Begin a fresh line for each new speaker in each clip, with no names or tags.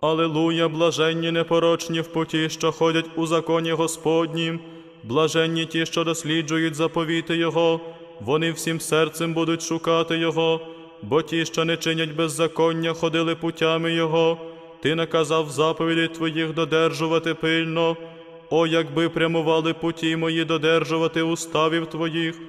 Алилуя, блаженні непорочні в путі, що ходять у законі Господнім, блаженні ті, що досліджують заповіти Його, вони всім серцем будуть шукати Його, бо ті, що не чинять беззаконня, ходили путями Його. Ти наказав заповіді Твоїх додержувати пильно. О, якби прямували путі мої додержувати уставів Твоїх,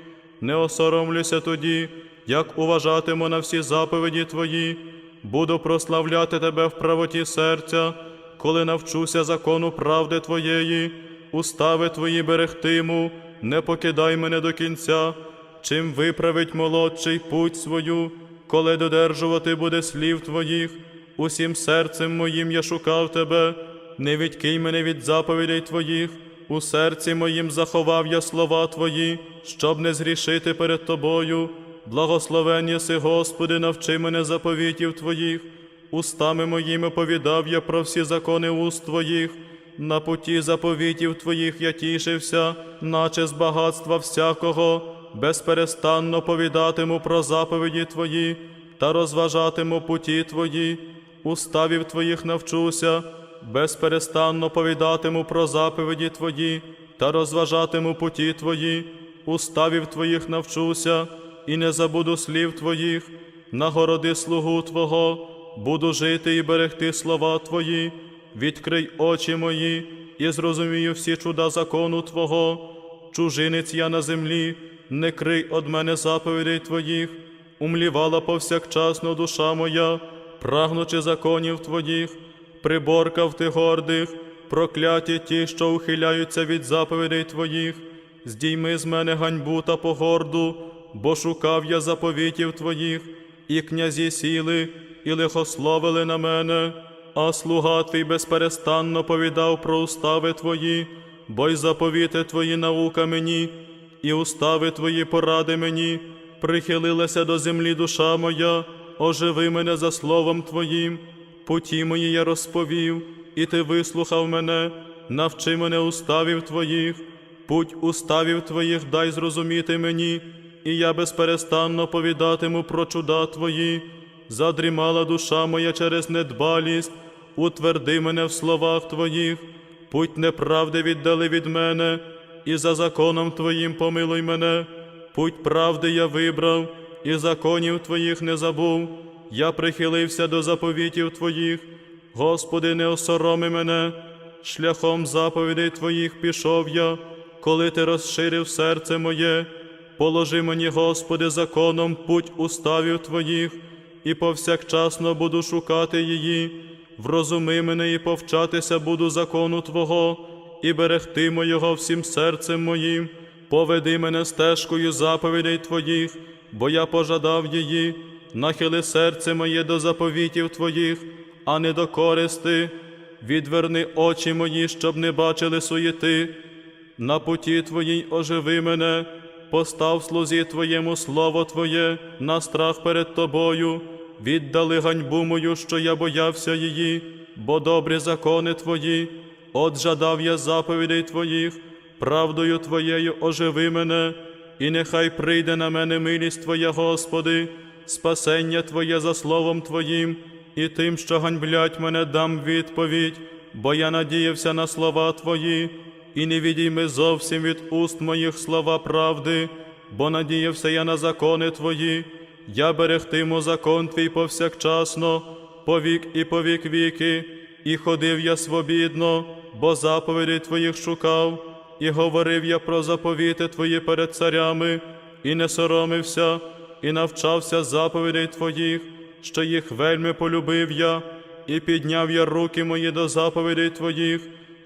не осоромлюся тоді, як уважатиму на всі заповіді Твої, буду прославляти Тебе в правоті серця, коли навчуся закону правди Твоєї, устави Твої берегтиму, не покидай мене до кінця, чим виправить молодший путь свою, коли додержувати буде слів Твоїх, усім серцем моїм я шукав Тебе, не відкинь мене від заповідей Твоїх, у серці моїм заховав я слова Твої, щоб не згрішити перед Тобою. Благословен єси, Господи, навчи мене заповітів Твоїх, устами моїми повідав я про всі закони уст Твоїх, на путі заповітів Твоїх я тішився, наче з багатства всякого, безперестанно повідатиму про заповіді Твої та розважатиму путі Твої, уставів Твоїх навчуся, безперестанно повідатиму про заповіді Твої та розважатиму путі Твої, уставів Твоїх навчуся, і не забуду слів Твоїх, нагороди слугу Твого, буду жити і берегти слова Твої, відкрий очі мої і зрозумію всі чуда закону Твого, чужинець я на землі, не крий од мене заповідей Твоїх, умлівала повсякчасно душа моя, прагнучи законів Твоїх, приборкав ти гордих, прокляті ті, що ухиляються від заповідей Твоїх, здійми з мене ганьбу та погорду, бо шукав я заповітів Твоїх, і князі сіли, і лихословили на мене, а слуга Твій безперестанно повідав про устави Твої, бо й заповіти Твої наука мені, і устави Твої поради мені, прихилилася до землі душа моя, оживи мене за словом Твоїм, путі мої я розповів, і Ти вислухав мене, навчи мене уставів Твоїх, путь уставів Твоїх дай зрозуміти мені, і я безперестанно повідатиму про чуда Твої, задрімала душа моя через недбалість, утверди мене в словах Твоїх, путь неправди віддали від мене, і за законом Твоїм помилуй мене, путь правди я вибрав, і законів Твоїх не забув. Я прихилився до заповітів Твоїх, Господи, не осороми мене, шляхом заповідей Твоїх пішов я, коли Ти розширив серце моє, положи мені, Господи, законом путь уставів Твоїх, і повсякчасно буду шукати її, врозуми мене і повчатися буду закону Твого, і берегти моєго всім серцем моїм, поведи мене стежкою заповідей Твоїх, бо я пожадав її, нахили серце моє до заповітів Твоїх, а не до користи, відверни очі мої, щоб не бачили суєти, на путі Твоїй оживи мене, постав слузі Твоєму слово Твоє на страх перед Тобою, віддали ганьбу мою, що я боявся її, бо добрі закони Твої, от жадав я заповідей Твоїх, правдою Твоєю оживи мене, і нехай прийде на мене милість Твоя, Господи, спасення Твоє за словом Твоїм, і тим, що ганьблять мене, дам відповідь, бо я надіявся на слова Твої, і не відійми зовсім від уст моїх слова правди, бо надіявся я на закони Твої, я берегтиму закон Твій повсякчасно, повік і повік віки, і ходив я свобідно, бо заповіді Твоїх шукав, і говорив я про заповіти Твої перед царями, і не соромився, і навчався заповідей Твоїх, що їх вельми полюбив я, і підняв я руки мої до заповідей Твоїх,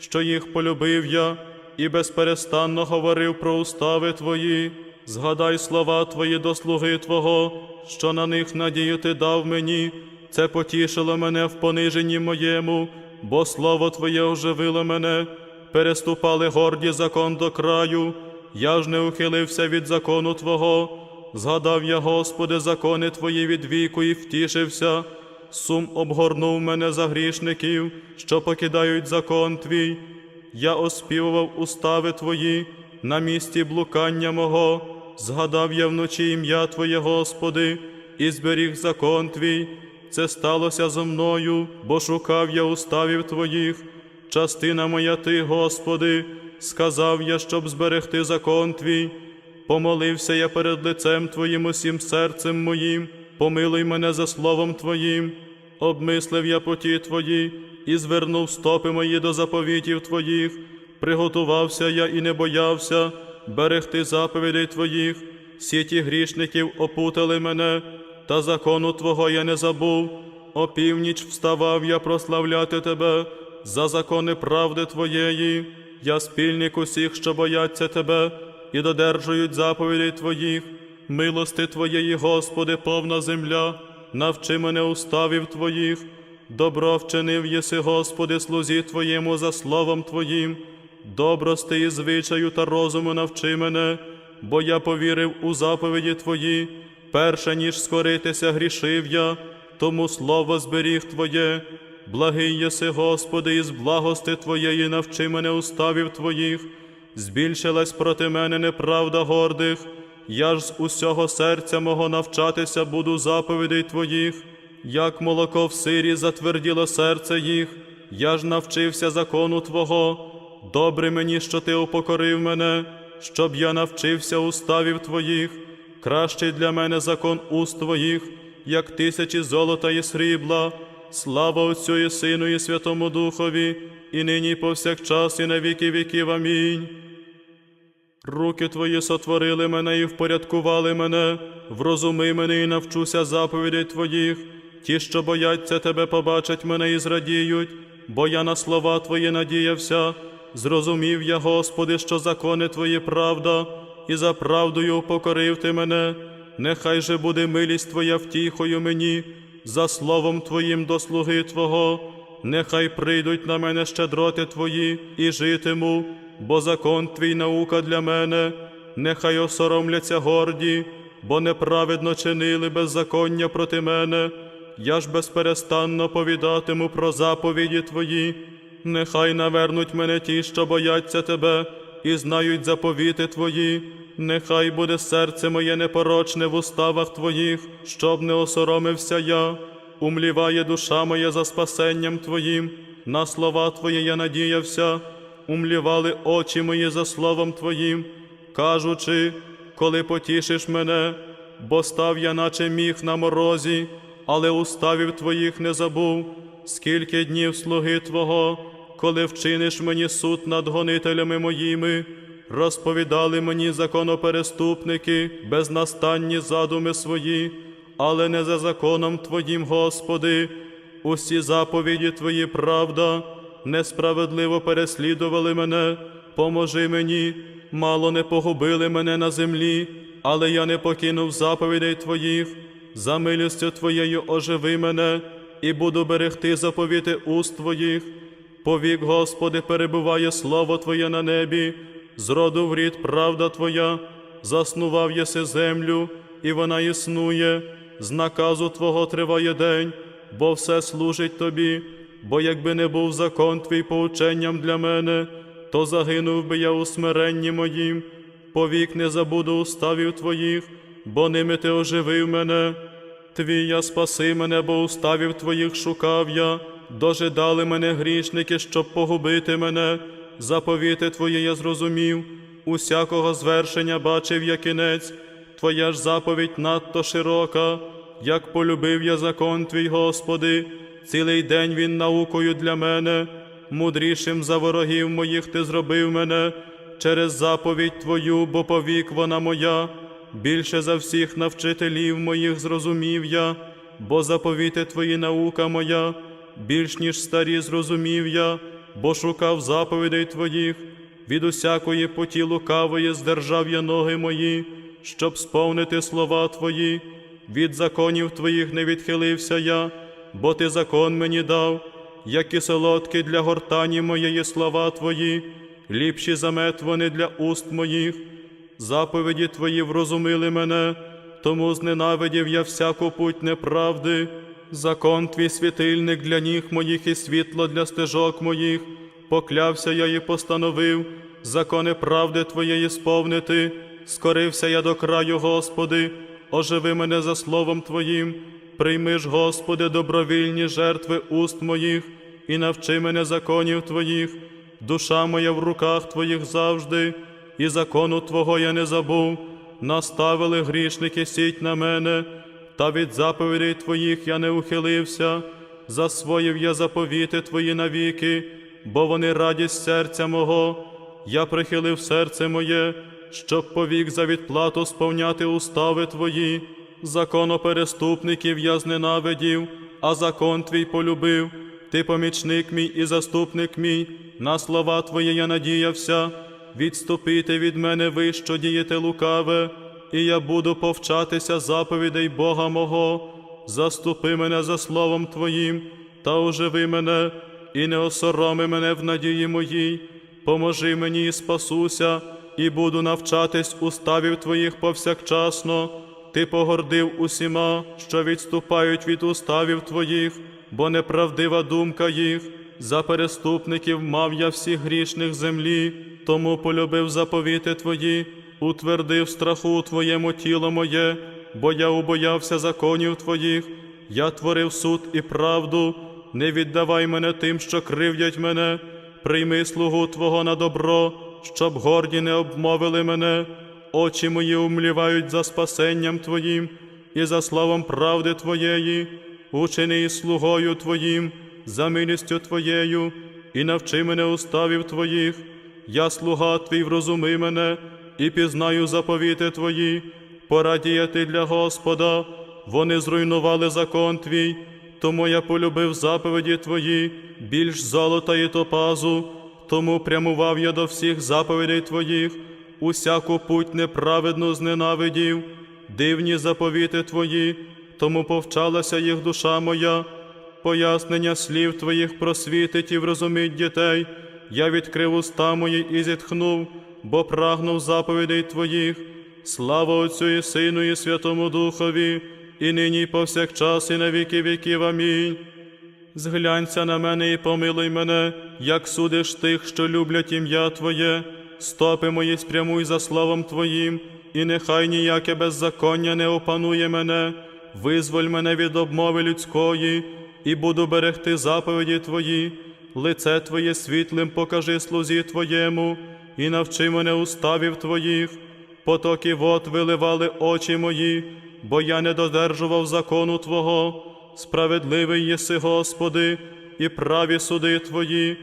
що їх полюбив я, і безперестанно говорив про устави Твої. Згадай слова Твої до слуги Твого, що на них надію Ти дав мені, це потішило мене в пониженні моєму, бо слово Твоє оживило мене. переступали горді закон до краю, я ж не ухилився від закону Твого. Згадав я, Господи, закони Твої від віку і втішився. Сум обгорнув мене за грішників, що покидають закон Твій. Я оспівував устави Твої на місці блукання мого. Згадав я вночі ім'я Твоє, Господи, і зберіг закон Твій. Це сталося зо мною, бо шукав я уставів Твоїх. Частина моя Ти, Господи, сказав я, щоб зберегти закон Твій. Помолився я перед лицем Твоїм усім серцем моїм, помилуй мене за словом Твоїм. Обмислив я поті Твої і звернув стопи мої до заповітів Твоїх. Приготувався я і не боявся берегти заповідей Твоїх. Сіті грішників опутали мене, та закону Твого я не забув. Опівніч вставав я прославляти Тебе за закони правди Твоєї. Я спільник усіх, що бояться Тебе і додержують заповідей Твоїх. Милости Твоєї, Господи, повна земля, навчи мене уставів Твоїх. Добро вчинив єси, Господи, слузі Твоєму за словом Твоїм. Добрости і звичаю та розуму навчи мене, бо я повірив у заповіді Твої. Перше, ніж скоритися, грішив я, тому слово зберіг Твоє. Благий єси, Господи, із благости Твоєї навчи мене уставів Твоїх. Збільшилась проти мене неправда гордих, я ж з усього серця мого навчатися буду заповідей Твоїх, як молоко в сирі затверділо серце їх, я ж навчився закону Твого. Добре мені, що Ти упокорив мене, щоб я навчився уставів Твоїх. Кращий для мене закон уст Твоїх, як тисячі золота і срібла. Слава Отцю і Сину, і Святому Духові, і нині, повсякчас, і на віки віків. Амінь. Руки Твої сотворили мене і впорядкували мене, врозуми мене і навчуся заповідей Твоїх. Ті, що бояться Тебе, побачать мене і зрадіють, бо я на слова Твої надіявся. Зрозумів я, Господи, що закони Твої правда, і за правдою покорив Ти мене. Нехай же буде милість Твоя втіхою мені, за словом Твоїм до слуги Твого. Нехай прийдуть на мене щедроти Твої і житиму, бо закон Твій наука для мене, нехай осоромляться горді, бо неправедно чинили беззаконня проти мене. Я ж безперестанно повідатиму про заповіді Твої. Нехай навернуть мене ті, що бояться Тебе, і знають заповіти Твої. Нехай буде серце моє непорочне в уставах Твоїх, щоб не осоромився я. Умліває душа моя за спасенням Твоїм, на слова Твої я надіявся, умлівали очі мої за словом Твоїм, кажучи, коли потішиш мене, бо став я, наче міг на морозі, але уставів Твоїх не забув, скільки днів слуги Твого, коли вчиниш мені суд над гонителями моїми, розповідали мені законопереступники, безнастанні задуми свої, але не за законом Твоїм, Господи, усі заповіді Твої правда, несправедливо переслідували мене, поможи мені, мало не погубили мене на землі, але я не покинув заповідей Твоїх, за милістю Твоєю оживи мене, і буду берегти заповіти уст Твоїх. Повік, Господи, перебуває слово Твоє на небі, з роду в рід правда Твоя, заснував єси землю, і вона існує, з наказу Твого триває день, бо все служить Тобі, бо якби не був закон Твій поученням для мене, то загинув би я у смиренні моїм, повік не забуду уставів Твоїх, бо ними Ти оживив мене. Твій я спаси мене, бо уставів Твоїх шукав я, дожидали мене грішники, щоб погубити мене, заповіти Твої я зрозумів, усякого звершення бачив я кінець, Твоя ж заповідь надто широка, як полюбив я закон Твій, Господи, цілий день він наукою для мене, мудрішим за ворогів моїх Ти зробив мене, через заповідь Твою, бо повік вона моя. Більше за всіх навчителів моїх зрозумів я, бо заповіти Твої наука моя, більш ніж старі зрозумів я, бо шукав заповідей Твоїх, від усякої поті лукавої здержав я ноги мої, щоб сповнити слова Твої, від законів Твоїх не відхилився я, бо Ти закон мені дав, як і солодкі для гортані моєї слова Твої, ліпші за мед вони для уст моїх. Заповіді Твої врозумили мене, тому зненавидів я всяку путь неправди. Закон Твій світильник для ніг моїх і світло для стежок моїх. Поклявся я і постановив, закони правди Твоєї сповнити. Скорився я до краю, Господи, оживи мене за словом Твоїм. Прийми ж, Господи, добровільні жертви уст моїх і навчи мене законів Твоїх. Душа моя в руках Твоїх завжди, і закону Твого я не забув. Наставили грішники сіть на мене, та від заповідей Твоїх я не ухилився. Засвоїв я заповіти Твої навіки, бо вони радість серця мого. Я прихилив серце моє, щоб повік за відплату сповняти устави Твої. Законопереступників я зненавидів, а закон Твій полюбив. Ти помічник мій і заступник мій, на слова Твої я надіявся. Відступити від мене ви, що дієте лукаве, і я буду повчатися заповідей Бога мого. Заступи мене за словом Твоїм, та оживи мене, і не осороми мене в надії моїй. Поможи мені і спасуся, і буду навчатись уставів Твоїх повсякчасно. Ти погордив усіма, що відступають від уставів Твоїх, бо неправдива думка їх. За переступників мав я всіх грішних землі, тому полюбив заповіти Твої, утвердив страху Твоєму тіло моє, бо я убоявся законів Твоїх, я творив суд і правду, не віддавай мене тим, що кривдять мене, прийми слугу Твого на добро, щоб горді не обмовили мене, очі мої умлівають за спасенням Твоїм і за славом правди Твоєї, учини і слугою Твоїм, за милістю Твоєю, і навчи мене уставів Твоїх. Я слуга Твій, врозуми мене, і пізнаю заповіти Твої, порадіяти для Господа, вони зруйнували закон Твій, тому я полюбив заповіді Твої, більш золота і топазу, тому прямував я до всіх заповідей Твоїх, усяку путь неправедну зненавидів, дивні заповіти Твої, тому повчалася їх душа моя, пояснення слів Твоїх просвітить і врозуміть дітей. Я відкрив уста мої і зітхнув, бо прагнув заповідей Твоїх. Слава Отцю і Сину, і Святому Духові, і нині, і повсякчас, і на віки віків. Амінь. Зглянься на мене і помилуй мене, як судиш тих, що люблять ім'я Твоє, стопи мої спрямуй за словом Твоїм, і нехай ніяке беззаконня не опанує мене, визволь мене від обмови людської, і буду берегти заповіді Твої, лице Твоє світлим покажи слузі Твоєму, і навчи мене уставів Твоїх, потоки вод виливали очі мої, бо я не додержував закону Твого. Справедливий єси, Господи, і праві суди Твої.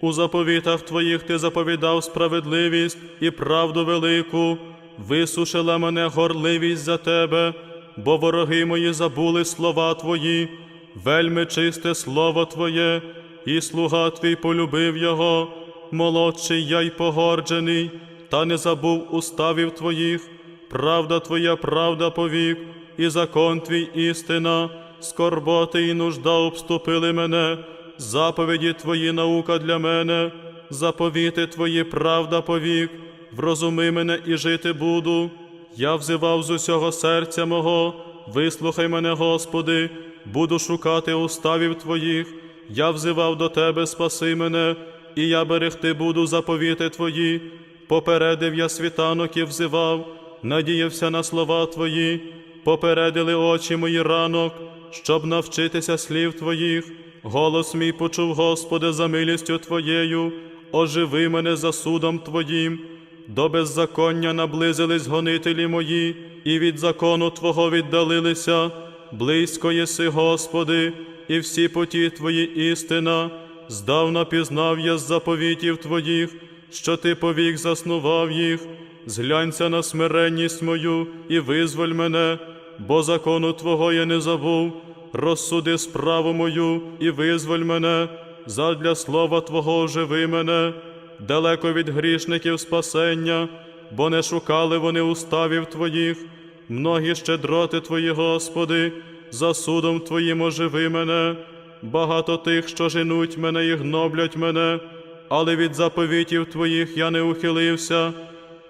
У заповітах Твоїх Ти заповідав справедливість і правду велику, висушила мене горливість за Тебе, бо вороги мої забули слова Твої, вельми чисте слово Твоє, і слуга Твій полюбив його, молодший я й погорджений, та не забув уставів Твоїх, правда Твоя, правда повік, і закон Твій істина. Скорботи і нужда обступили мене, заповіді Твої наука для мене, заповіти Твої правда повік, врозуми мене і жити буду. Я взивав з усього серця мого, вислухай мене, Господи, буду шукати уставів Твоїх, я взивав до Тебе, спаси мене, і я берегти буду заповіти Твої. Попередив я світанок і взивав, надіявся на слова Твої, попередили очі мої ранок, щоб навчитися слів Твоїх. Голос мій почув, Господи, за милістю Твоєю, оживи мене за судом Твоїм. До беззаконня наблизились гонителі мої, і від закону Твого віддалилися. Близько єси, Господи, і всі поті Твої істина. Здавна пізнав я з заповітів Твоїх, що Ти повік заснував їх. Зглянься на смиренність мою і визволь мене, бо закону Твого я не забув. Розсуди справу мою і визволь мене, задля слова Твого оживи мене, далеко від грішників спасення, бо не шукали вони уставів Твоїх, многі щедроти Твої, Господи, за судом Твоїм оживи мене, багато тих, що женуть мене і гноблять мене, але від заповітів Твоїх я не ухилився.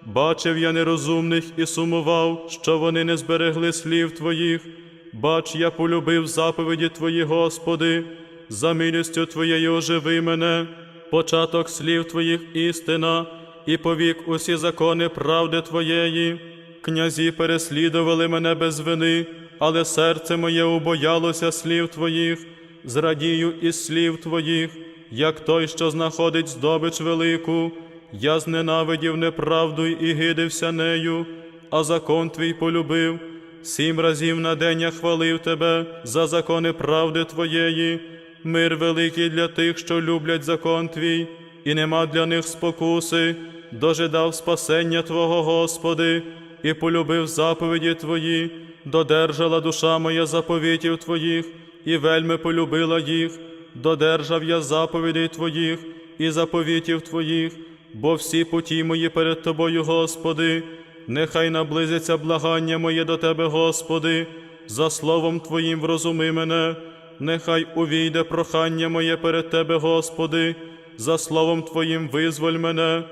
Бачив я нерозумних і сумував, що вони не зберегли слів Твоїх. Бач, я полюбив заповіді Твої, Господи, за милістю Твоєю оживи мене, початок слів Твоїх істина, і повік усі закони правди Твоєї. Князі переслідували мене без вини, але серце моє убоялося слів Твоїх, зрадію із слів Твоїх, як той, що знаходить здобич велику. Я зненавидів неправду і гидився нею, а закон твій полюбив. Сім разів на день я хвалив тебе за закони правди твоєї, мир великий для тих, що люблять закон твій, і нема для них спокуси, дожидав спасення Твого, Господи, і полюбив заповіді Твої, додержала душа моя заповітів Твоїх, і вельми полюбила їх, додержав я заповідей Твоїх і заповітів Твоїх, бо всі путі мої перед Тобою, Господи, нехай наблизиться благання моє до Тебе, Господи, за словом Твоїм врозуми мене, нехай увійде прохання моє перед Тебе, Господи, за словом Твоїм визволь мене,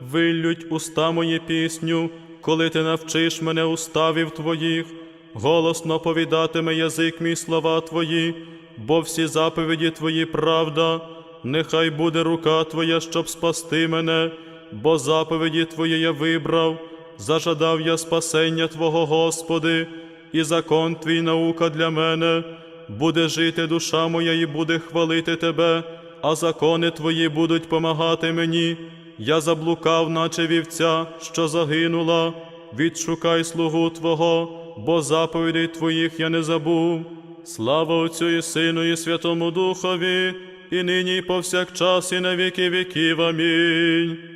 виллють уста мої пісню, коли Ти навчиш мене уставів Твоїх, голосно повідатиме язик мій слова Твої, бо всі заповіді Твої правда, нехай буде рука Твоя, щоб спасти мене, бо заповіді Твої я вибрав, зажадав я спасення Твого, Господи, і закон Твій наука для мене. Буде жити душа моя і буде хвалити Тебе, а закони Твої будуть помагати мені. Я заблукав, наче вівця, що загинула. Відшукай слугу Твого, бо заповідей Твоїх я не забув. Слава Отцю і Сину, і Святому Духові, і нині, і повсякчас, і на віки віків. Амінь.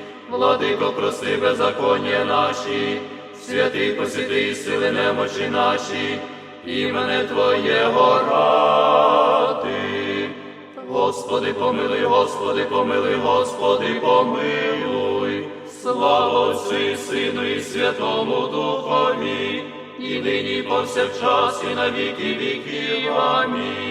владико, прости беззаконня наші, святий посвяти і сили немочі наші, імене Твоєго ради. Господи, помилуй, Господи, помилуй, Господи, помилуй, слава Отцю і Сину і Святому Духові, і нині і повсякчас, і на віки віків. Амінь.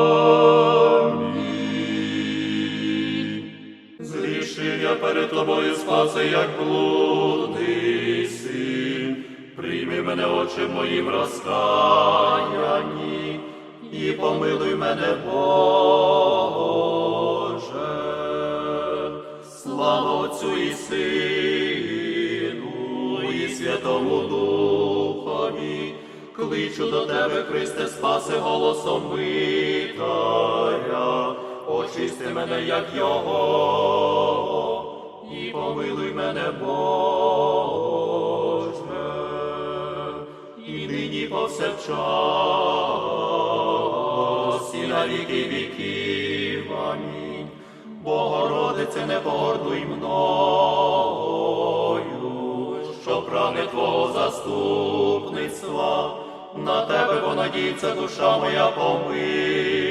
перед тобою спаси, як блудний син. Прийми мене, очі моїм розкаянні, і помилуй мене, Боже. Слава Отцю і Сину, і Святому Духові, кличу до тебе, Христе, спаси голосом Митаря, очисти мене, як його, помилуй мене, Боже, і нині повсякчас, і на віки віків. Амінь. Богородице, не погордуй мною, що прагне Твого заступництва, на тебе понадіється душа моя, помилуй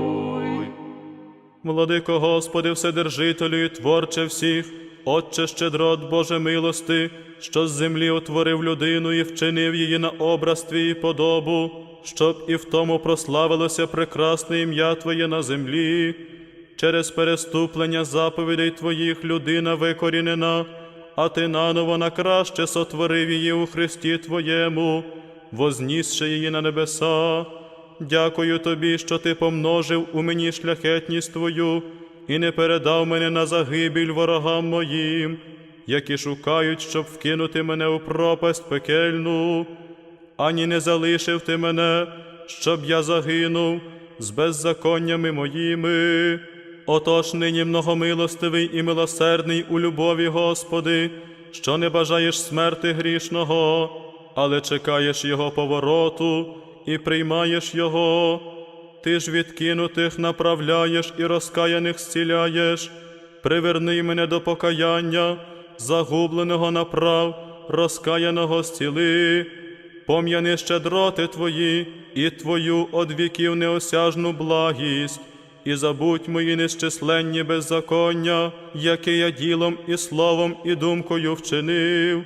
Владико Господи, Вседержителю і творче всіх, Отче щедрот Боже милости, що з землі утворив людину і вчинив її на образ Твій подобу, щоб і в тому прославилося прекрасне ім'я Твоє на землі. Через переступлення заповідей Твоїх людина викорінена, а Ти наново на краще сотворив її у Христі Твоєму, вознісши її на небеса. Дякую тобі, що ти помножив у мені шляхетність твою і не передав мене на загибіль ворогам моїм, які шукають, щоб вкинути мене у пропасть пекельну, ані не залишив ти мене, щоб я загинув з беззаконнями моїми. Отож нині многомилостивий і милосердний у любові, Господи, що не бажаєш смерти грішного, але чекаєш Його повороту і приймаєш Його. Ти ж відкинутих направляєш і розкаяних зціляєш. Приверни мене до покаяння, загубленого направ, розкаяного зціли. Пом'яни щедроти Твої і Твою од віків неосяжну благість, і забудь мої нещисленні беззаконня, які я ділом і словом і думкою вчинив.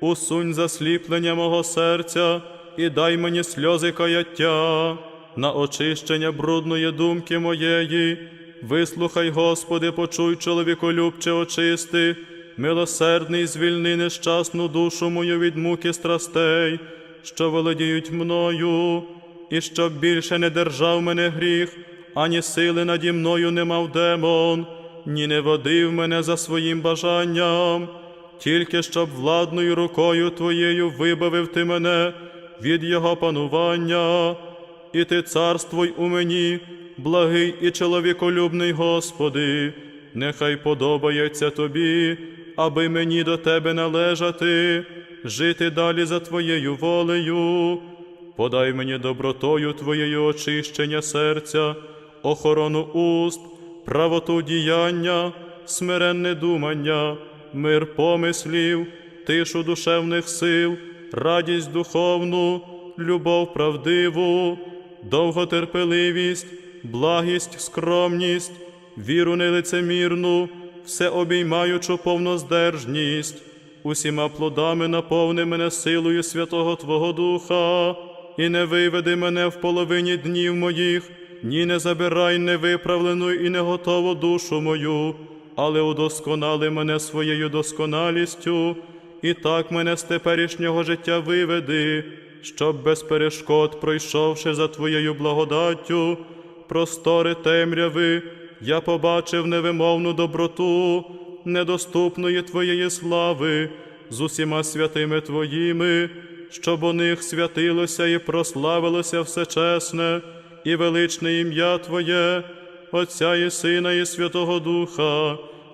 Усунь засліплення мого серця і дай мені сльози каяття на очищення брудної думки моєї. Вислухай, Господи, почуй чоловіколюбче очисти, милосердний звільни нещасну душу мою від муки страстей, що володіють мною, і щоб більше не держав мене гріх, ані сили наді мною не мав демон, ні не водив мене за своїм бажанням, тільки щоб владною рукою Твоєю вибавив ти мене від його панування, і ти царствуй у мені, благий і чоловіколюбний Господи, нехай подобається тобі, аби мені до тебе належати, жити далі за Твоєю волею. Подай мені добротою Твоєю очищення серця, охорону уст, правоту діяння, смиренне думання, мир помислів, тишу душевних сил, радість духовну, любов правдиву, довготерпеливість, благість, скромність, віру нелицемірну, всеобіймаючу повноздержність, усіма плодами наповни мене силою Святого Твого Духа, і не виведи мене в половині днів моїх, ні не забирай невиправлену і неготову душу мою, але удосконали мене своєю досконалістю, і так мене з теперішнього життя виведи, щоб без перешкод, пройшовши за Твоєю благодаттю, простори темряви, я побачив невимовну доброту, недоступної Твоєї слави, з усіма святими Твоїми, щоб у них святилося і прославилося всечесне і величне ім'я Твоє, Отця і Сина, і Святого Духа,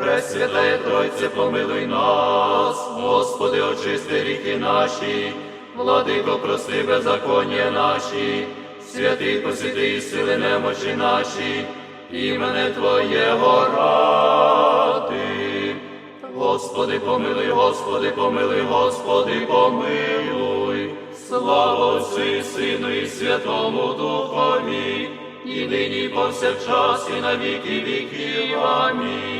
Пресвятая Тройце, помилуй нас, Господи, очисти ріки наші, владико, прости беззаконня наші, святий посвяти і сили немочі наші, імене Твоєго ради. Господи, помилуй, Господи, помилуй, Господи, помилуй. Слава Отцю і Сину і Святому Духові, і нині і повсякчас, і на віки віків. Амінь.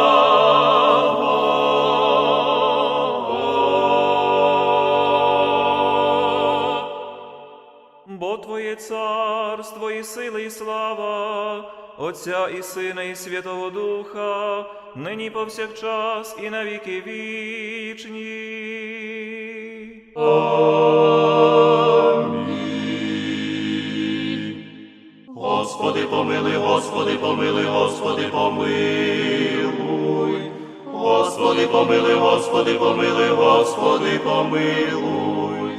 Отця і Сина, і Святого Духа, нині повсякчас і на віки вічні.
Господи, помилуй, Господи, помилуй, Господи, помилуй. Господи, помилуй, Господи, помилуй, Господи, помилуй.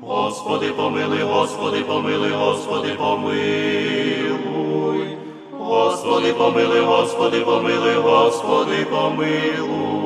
Господи, помилуй, Господи, помилуй, Господи, помилуй. Господи, помилуй, Господи, помилуй, Господи, помилуй.